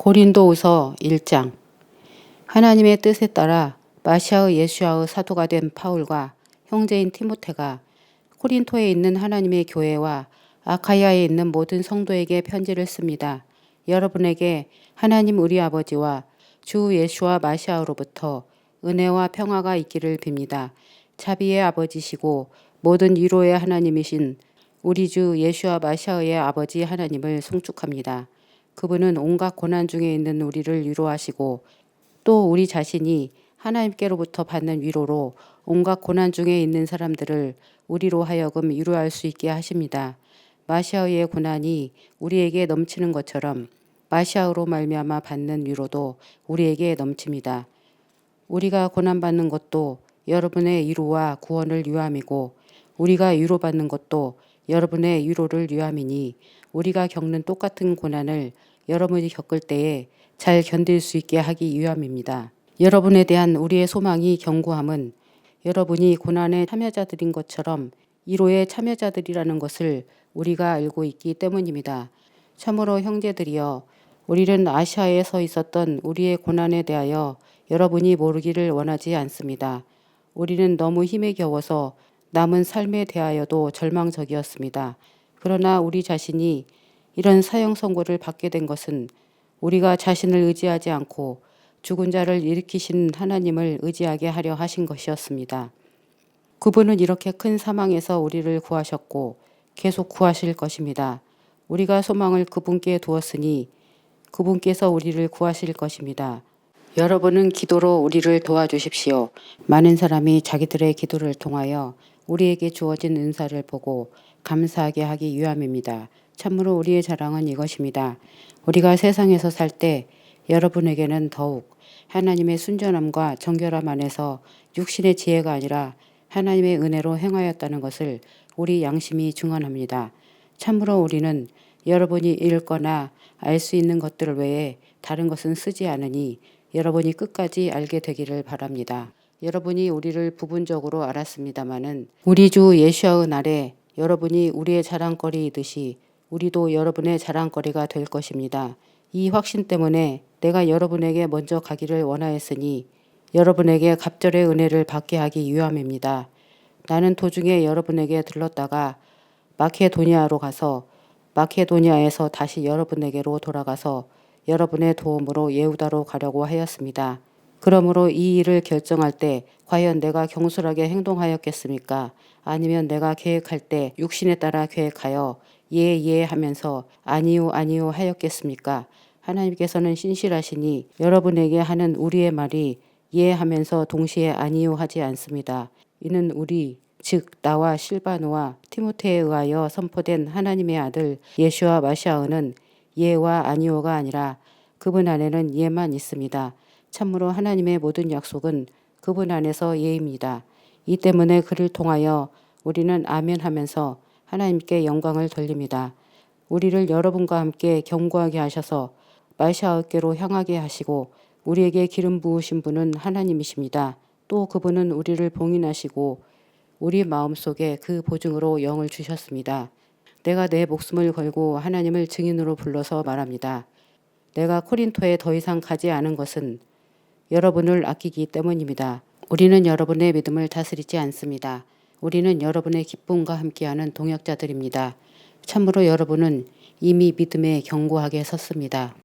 고린도후서 1장 하나님의 뜻에 따라 마시아의 예수아의 사도가 된 파울과 형제인 티모테가 코린토에 있는 하나님의 교회와 아카야에 있는 모든 성도에게 편지를 씁니다. 여러분에게 하나님 우리 아버지와 주 예수와 마시아로부터 은혜와 평화가 있기를 빕니다. 자비의 아버지시고 모든 위로의 하나님이신 우리 주 예수와 마시아의 아버지 하나님을 송축합니다. 그분은 온갖 고난 중에 있는 우리를 위로하시고 또 우리 자신이 하나님께로부터 받는 위로로 온갖 고난 중에 있는 사람들을 우리로 하여금 위로할 수 있게 하십니다. 마시아의 고난이 우리에게 넘치는 것처럼 마시아로 말미암아 받는 위로도 우리에게 넘칩니다. 우리가 고난받는 것도 여러분의 위로와 구원을 위함이고 우리가 위로받는 것도 여러분의 위로를 위함이니 우리가 겪는 똑같은 고난을 여러분이 겪을 때에 잘 견딜 수 있게 하기 위함입니다. 여러분에 대한 우리의 소망이 견고함은 여러분이 고난의 참여자들인 것처럼 위로의 참여자들이라는 것을 우리가 알고 있기 때문입니다. 참으로 형제들이여 우리는 아시아에 서 있었던 우리의 고난에 대하여 여러분이 모르기를 원하지 않습니다. 우리는 너무 힘에 겨워서 남은 삶에 대하여도 절망적이었습니다. 그러나 우리 자신이 이런 사형 선고를 받게 된 것은 우리가 자신을 의지하지 않고 죽은 자를 일으키신 하나님을 의지하게 하려 하신 것이었습니다. 그분은 이렇게 큰 사망에서 우리를 구하셨고 계속 구하실 것입니다. 우리가 소망을 그분께 두었으니 그분께서 우리를 구하실 것입니다. 여러분은 기도로 우리를 도와주십시오. 많은 사람이 자기들의 기도를 통하여 우리에게 주어진 은사를 보고 감사하게 하기 위함입니다. 참으로 우리의 자랑은 이것입니다. 우리가 세상에서 살 때 여러분에게는 더욱 하나님의 순전함과 정결함 안에서 육신의 지혜가 아니라 하나님의 은혜로 행하였다는 것을 우리 양심이 증언합니다. 참으로 우리는 여러분이 읽거나 알 수 있는 것들 외에 다른 것은 쓰지 않으니 여러분이 끝까지 알게 되기를 바랍니다. 여러분이 우리를 부분적으로 알았습니다마는 우리 주 예수의 날에 여러분이 우리의 자랑거리이듯이 우리도 여러분의 자랑거리가 될 것입니다. 이 확신 때문에 내가 여러분에게 먼저 가기를 원하였으니 여러분에게 갑절의 은혜를 받게 하기 위함입니다. 나는 도중에 여러분에게 들렀다가 마케도니아로 가서 마케도니아에서 다시 여러분에게로 돌아가서 여러분의 도움으로 예우다로 가려고 하였습니다. 그러므로 이 일을 결정할 때 과연 내가 경솔하게 행동하였겠습니까? 아니면 내가 계획할 때 육신에 따라 계획하여 예, 예 하면서 아니요, 아니요 하였겠습니까? 하나님께서는 신실하시니 여러분에게 하는 우리의 말이 예 하면서 동시에 아니요 하지 않습니다. 이는 우리 즉 나와 실바노와 티모테에 의하여 선포된 하나님의 아들 예수와 마시아은은 예와 아니오가 아니라 그분 안에는 예만 있습니다. 참으로 하나님의 모든 약속은 그분 안에서 예입니다. 이 때문에 그를 통하여 우리는 아멘 하면서 하나님께 영광을 돌립니다. 우리를 여러분과 함께 경고하게 하셔서 마시아께로 향하게 하시고 우리에게 기름 부으신 분은 하나님이십니다. 또 그분은 우리를 봉인하시고 우리 마음속에 그 보증으로 영을 주셨습니다. 내가 내 목숨을 걸고 하나님을 증인으로 불러서 말합니다. 내가 코린토에 더 이상 가지 않은 것은 여러분을 아끼기 때문입니다. 우리는 여러분의 믿음을 다스리지 않습니다. 우리는 여러분의 기쁨과 함께하는 동역자들입니다. 참으로 여러분은 이미 믿음에 견고하게 섰습니다.